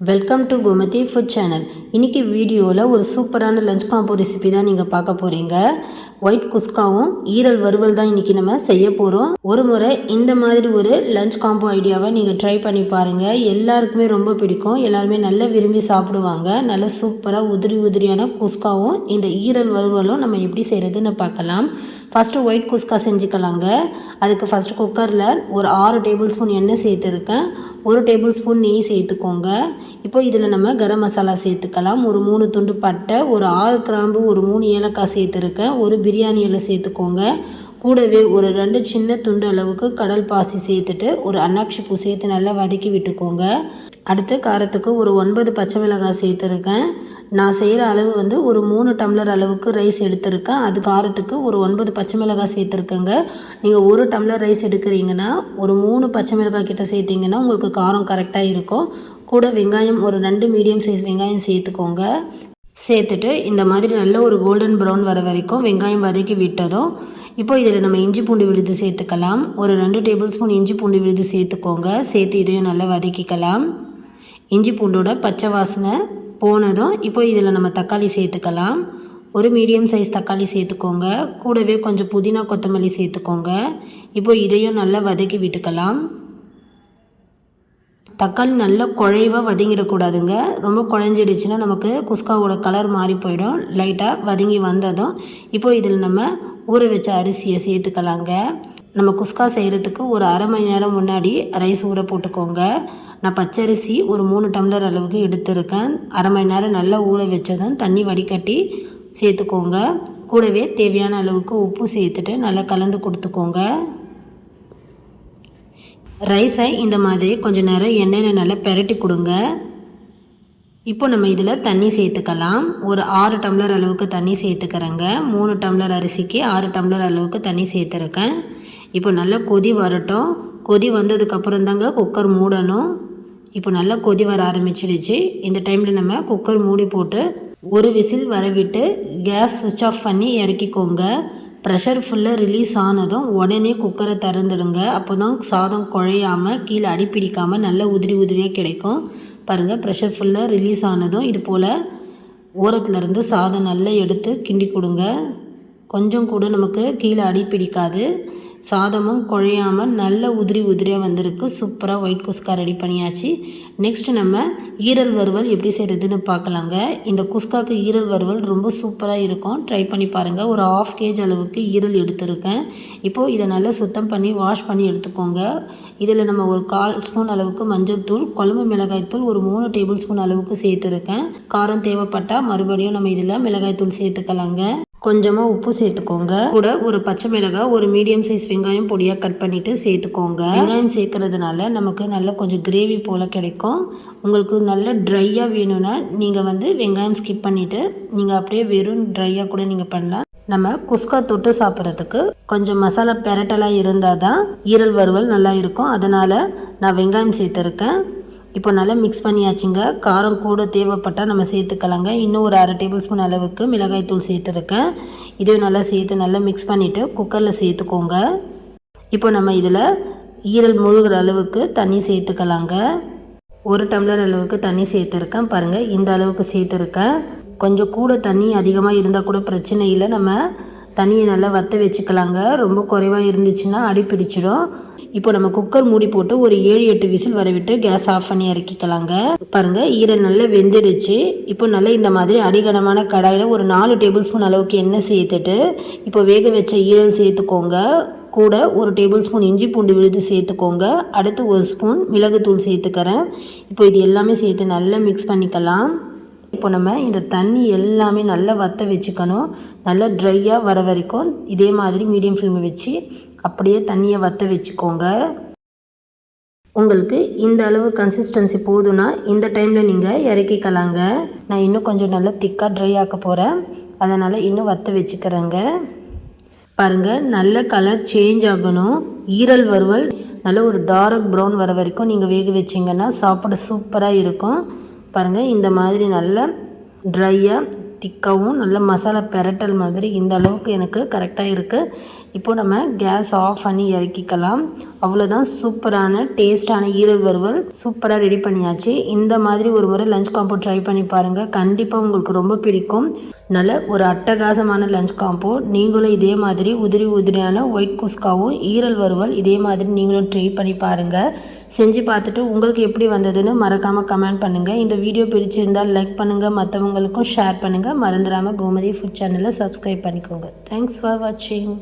Welcome to Gomathi food channel இன்றைக்கி வீடியோவில் ஒரு சூப்பரான லஞ்ச் காம்போ ரெசிபி தான் நீங்கள் பார்க்க போகிறீங்க ஒயிட் குஸ்காவும் ஈரல் வறுவல் தான் இன்றைக்கி நம்ம செய்ய போகிறோம் ஒரு முறை இந்த மாதிரி ஒரு லஞ்ச் காம்போ ஐடியாவை நீங்கள் ட்ரை பண்ணி பாருங்கள் எல்லாருக்குமே ரொம்ப பிடிக்கும். எல்லாருமே நல்லா விரும்பி சாப்பிடுவாங்க. நல்ல சூப்பராக உதிரி உதிரியான குஸ்காவும் இந்த ஈரல் வறுவலும் நம்ம எப்படி செய்கிறதுன்னு பார்க்கலாம். ஃபஸ்ட்டு ஒயிட் குஸ்கா செஞ்சுக்கலாங்க. அதுக்கு ஃபஸ்ட்டு குக்கரில் ஒரு ஆறு டேபிள் ஸ்பூன் எண்ணெய் சேர்த்துருக்கேன். ஒரு டேபிள் ஸ்பூன் நெய் சேர்த்துக்கோங்க. இப்போ இதில் நம்ம கரம் மசாலா சேர்த்துக்கலாம். ஒரு மூணு துண்டு பட்டை ஒரு ஆறு கிராம்பு ஒரு மூணு ஏலக்காய் சேர்த்துருக்கேன். ஒரு பிரியாணியில் சேர்த்துக்கோங்க. கூடவே ஒரு ரெண்டு சின்ன துண்டு அளவுக்கு கடல் பாசி சேர்த்துட்டு ஒரு அன்னாட்சி பூ சேர்த்து நல்லா வதக்கி விட்டுக்கோங்க. அடுத்து காரத்துக்கு ஒரு ஒன்பது பச்சை மிளகாய் சேர்த்துருக்கேன். நான் செய்கிற அளவு வந்து ஒரு மூணு டம்ளர் அளவுக்கு ரைஸ் எடுத்திருக்கேன். அது காரத்துக்கு ஒரு ஒன்பது பச்சை மிளகாய் சேர்த்துருக்கேங்க. நீங்கள் ஒரு டம்ளர் ரைஸ் எடுக்கிறீங்கன்னா ஒரு மூணு பச்சை மிளகாய் கிட்ட சேர்த்திங்கன்னா உங்களுக்கு காரம் கரெக்டாக இருக்கும். கூட வெங்காயம் ஒரு ரெண்டு மீடியம் சைஸ் வெங்காயம் சேர்த்துக்கோங்க. சேர்த்துட்டு இந்த மாதிரி நல்ல ஒரு கோல்டன் ப்ரௌன் வர வரைக்கும் வெங்காயம் வதக்கி விட்டதும் இப்போ இதில் நம்ம இஞ்சி பூண்டு விழுது சேர்த்துக்கலாம். ஒரு ரெண்டு டேபிள் ஸ்பூன் இஞ்சி பூண்டு விழுது சேர்த்துக்கோங்க. சேர்த்து இதையும் நல்லா வதக்கிக்கலாம். இஞ்சி பூண்டோட பச்சை வாசனை போனதும் இப்போ இதில் நம்ம தக்காளி சேர்த்துக்கலாம். ஒரு மீடியம் சைஸ் தக்காளி சேர்த்துக்கோங்க. கூடவே கொஞ்சம் புதினா கொத்தமல்லி சேர்த்துக்கோங்க. இப்போ இதையும் நல்லா வதக்கி விட்டுக்கலாம். தக்காளி நல்லா குழைவாக வதங்கிடக்கூடாதுங்க. ரொம்ப குழஞ்சிடுச்சுன்னா நமக்கு குஸ்காவோட கலர் மாறி போயிடும். லைட்டாக வதங்கி வந்ததும் இப்போ இதில் நம்ம ஊற வச்ச அரிசியை சேர்த்துக்கலாங்க. நம்ம குஸ்கா செய்கிறதுக்கு ஒரு அரை மணி நேரம் முன்னாடி ரைஸ் ஊற போட்டுக்கோங்க. நான் பச்சரிசி ஒரு மூணு டம்ளர் அளவுக்கு எடுத்திருக்கேன். அரை மணி நேரம் நல்லா ஊற வச்சதும் தண்ணி வடிகட்டி சேர்த்துக்கோங்க. கூடவே தேவையான அளவுக்கு உப்பு சேர்த்துட்டு நல்லா கலந்து கொடுத்துக்கோங்க. ரைஸை இந்த மாதிரி கொஞ்சம் நேரம் எண்ணெயில் நல்லா பெரட்டி கொடுங்க. இப்போ நம்ம இதில் தண்ணி சேர்த்துக்கலாம். ஒரு ஆறு டம்ளர் அளவுக்கு தண்ணி சேர்த்துக்கிறேங்க. மூணு டம்ளர் அரிசிக்கு ஆறு டம்ளர் அளவுக்கு தண்ணி சேர்த்துருக்கேன். இப்போ நல்லா கொதி வரட்டும். கொதி வந்ததுக்கப்புறம் தாங்க குக்கர் மூடணும். இப்போ நல்லா கொதி வர ஆரம்பிச்சிடுச்சு இந்த டைமில் நம்ம குக்கர் மூடி போட்டு ஒரு விசில் வரவிட்டு கேஸ் சுவிட்ச் ஆஃப் பண்ணி இறக்கிக்கோங்க. ப்ரெஷர் ஃபுல்லாக ரிலீஸ் ஆனதும் உடனே குக்கரை திறந்துடுங்க. அப்போ தான் சாதம் குழையாமல் கீழே அடிப்பிடிக்காமல் நல்ல உதிரி உதிரியாக கிடைக்கும். பாருங்கள் ப்ரெஷர் ஃபுல்லாக ரிலீஸ் ஆனதும் இது போல் ஓரத்துலேருந்து சாதம் நல்லா எடுத்து கிண்டி கொடுங்க. கொஞ்சம் கூட நமக்கு கீழே அடிப்பிடிக்காது. சாதமும் குழையாமல் நல்ல உதிரி உதிரியாக வந்திருக்கு. சூப்பராக ஒயிட் குஸ்கா ரெடி பண்ணியாச்சு. நெக்ஸ்ட் நம்ம ஈரல் வறுவல் எப்படி செய்கிறதுன்னு பார்க்கலாங்க. இந்த குஸ்காக்கு ஈரல் வறுவல் ரொம்ப சூப்பராக இருக்கும். ட்ரை பண்ணி பாருங்கள் ஒரு ஆஃப் கேஜ் அளவுக்கு ஈரல் எடுத்திருக்கேன். இப்போது இதை நல்லா சுத்தம் பண்ணி வாஷ் பண்ணி எடுத்துக்கோங்க. இதில் நம்ம ஒரு கால் ஸ்பூன் அளவுக்கு மஞ்சள் தூள் குழம்பு மிளகாய் தூள் ஒரு மூணு டேபிள் ஸ்பூன் அளவுக்கு சேர்த்துருக்கேன். காரம் தேவைப்பட்டால் மறுபடியும் நம்ம இதில் மிளகாய் தூள் சேர்த்துக்கலாங்க. கொஞ்சமாக உப்பு சேர்த்துக்கோங்க. கூட ஒரு பச்சை மிளகாய் ஒரு மீடியம் சைஸ் வெங்காயம் பொடியாக கட் பண்ணிவிட்டு சேர்த்துக்கோங்க. வெங்காயம் சேர்க்கறதுனால நமக்கு நல்ல கொஞ்சம் கிரேவி போல் கிடைக்கும். உங்களுக்கு நல்ல ட்ரையாக வேணும்னா நீங்கள் வந்து வெங்காயம் ஸ்கிப் பண்ணிவிட்டு நீங்கள் அப்படியே வெறும் ட்ரையாக கூட நீங்கள் பண்ணலாம். நம்ம குஸ்கா தொட்டு சாப்பிட்றதுக்கு கொஞ்சம் மசாலா பெரட்டலாக இருந்தால் தான் ஈரல் வறுவல் நல்லா இருக்கும். அதனால் நான் வெங்காயம் சேர்த்துருக்கேன். இப்போ நல்லா மிக்ஸ் பண்ணியாச்சுங்க. காரம் கூட தேவைப்பட்டால் நம்ம சேர்த்துக்கலாங்க. இன்னும் ஒரு அரை டேபிள் ஸ்பூன் அளவுக்கு மிளகாய்த்தூள் சேர்த்துருக்கேன். இதையும் நல்லா சேர்த்து நல்லா மிக்ஸ் பண்ணிவிட்டு குக்கரில் சேர்த்துக்கோங்க. இப்போ நம்ம இதில் ஈரல் முழுகிற அளவுக்கு தண்ணி சேர்த்துக்கலாங்க. ஒரு டம்ளர் அளவுக்கு தண்ணி சேர்த்துருக்கேன். பாருங்கள் இந்த அளவுக்கு சேர்த்துருக்கேன். கொஞ்சம் கூட தண்ணி அதிகமாக இருந்தால் கூட பிரச்சனை இல்லை. நம்ம தண்ணியை நல்லா வற்ற வச்சுக்கலாங்க. ரொம்ப குறைவாக இருந்துச்சுன்னா அடி பிடிச்சிடும். இப்போ நம்ம குக்கர் மூடி போட்டு ஒரு ஏழு எட்டு விசில் வரவிட்டு கேஸ் ஆஃப் பண்ணி இறக்கிக்கலாங்க. பாருங்க ஈரல் நல்லா வெந்துடுச்சு. இப்போ நல்லா இந்த மாதிரி அடிகனமான கடாயில் ஒரு நாலு டேபிள் ஸ்பூன் அளவுக்கு எண்ணெய் சேர்த்துட்டு இப்போ வேக வச்ச ஈரல் சேர்த்துக்கோங்க. கூட ஒரு டேபிள் ஸ்பூன் இஞ்சி பூண்டு விழுது சேர்த்துக்கோங்க. அடுத்து ஒரு ஸ்பூன் மிளகுத்தூள் சேர்த்துக்கிறேன். இப்போ இது எல்லாமே சேர்த்து நல்லா மிக்ஸ் பண்ணிக்கலாம். இப்போ நம்ம இந்த தண்ணி எல்லாமே நல்லா வற்ற வச்சுக்கணும். நல்லா ட்ரையாக வர வரைக்கும் இதே மாதிரி மீடியம் ஃப்ளேம் வச்சு அப்படியே தண்ணியை வற்ற வச்சுக்கோங்க. உங்களுக்கு இந்த அளவு கன்சிஸ்டன்சி போதும்னா இந்த டைமில் நீங்கள் இறக்கிக்கலாங்க நான் இன்னும் கொஞ்சம் நல்லா திக்காக ட்ரை ஆக்க போகிறேன் அதனால் இன்னும் வற்ற வச்சுக்கிறேங்க. பாருங்கள் நல்ல கலர் சேஞ்ச் ஆகணும். ஈரல் வறுவல் நல்ல ஒரு டார்க் ப்ரௌன் வர வரைக்கும் நீங்கள் வேக வச்சிங்கன்னா சாப்பிட சூப்பராக இருக்கும். பாருங்கள் இந்த மாதிரி நல்லா ட்ரையாக திக்காவும் நல்ல மசாலா பெரட்டல் மாதிரி இந்த அளவுக்கு எனக்கு கரெக்டாக இருக்குது இப்போ நம்ம கேஸ் ஆஃப் பண்ணி இறக்கிக்கலாம். அவ்வளோதான் சூப்பரான டேஸ்டான ஈரல் வறுவல் சூப்பராக ரெடி பண்ணியாச்சு. இந்த மாதிரி ஒரு முறை லஞ்ச் காம்போ ட்ரை பண்ணி பாருங்கள் கண்டிப்பாக உங்களுக்கு ரொம்ப பிடிக்கும். நல்ல ஒரு அட்டகாசமான லஞ்ச் காம்போ நீங்களும் இதே மாதிரி உதிரி உதிரியான ஒயிட் குஸ்காவும் ஈரல் வறுவல் இதே மாதிரி நீங்களும் ட்ரை பண்ணி பாருங்கள் செஞ்சு பார்த்துட்டு உங்களுக்கு எப்படி வந்ததுன்னு மறக்காமல் கமெண்ட் பண்ணுங்கள் இந்த வீடியோ பிடிச்சிருந்தால் லைக் பண்ணுங்கள் மற்றவங்களுக்கும் ஷேர் பண்ணுங்கள் மறந்துடாமல் கோமதி ஃபுட் சேனலை சப்ஸ்கிரைப் பண்ணிக்கோங்க. தேங்க்ஸ் ஃபார் வாட்சிங்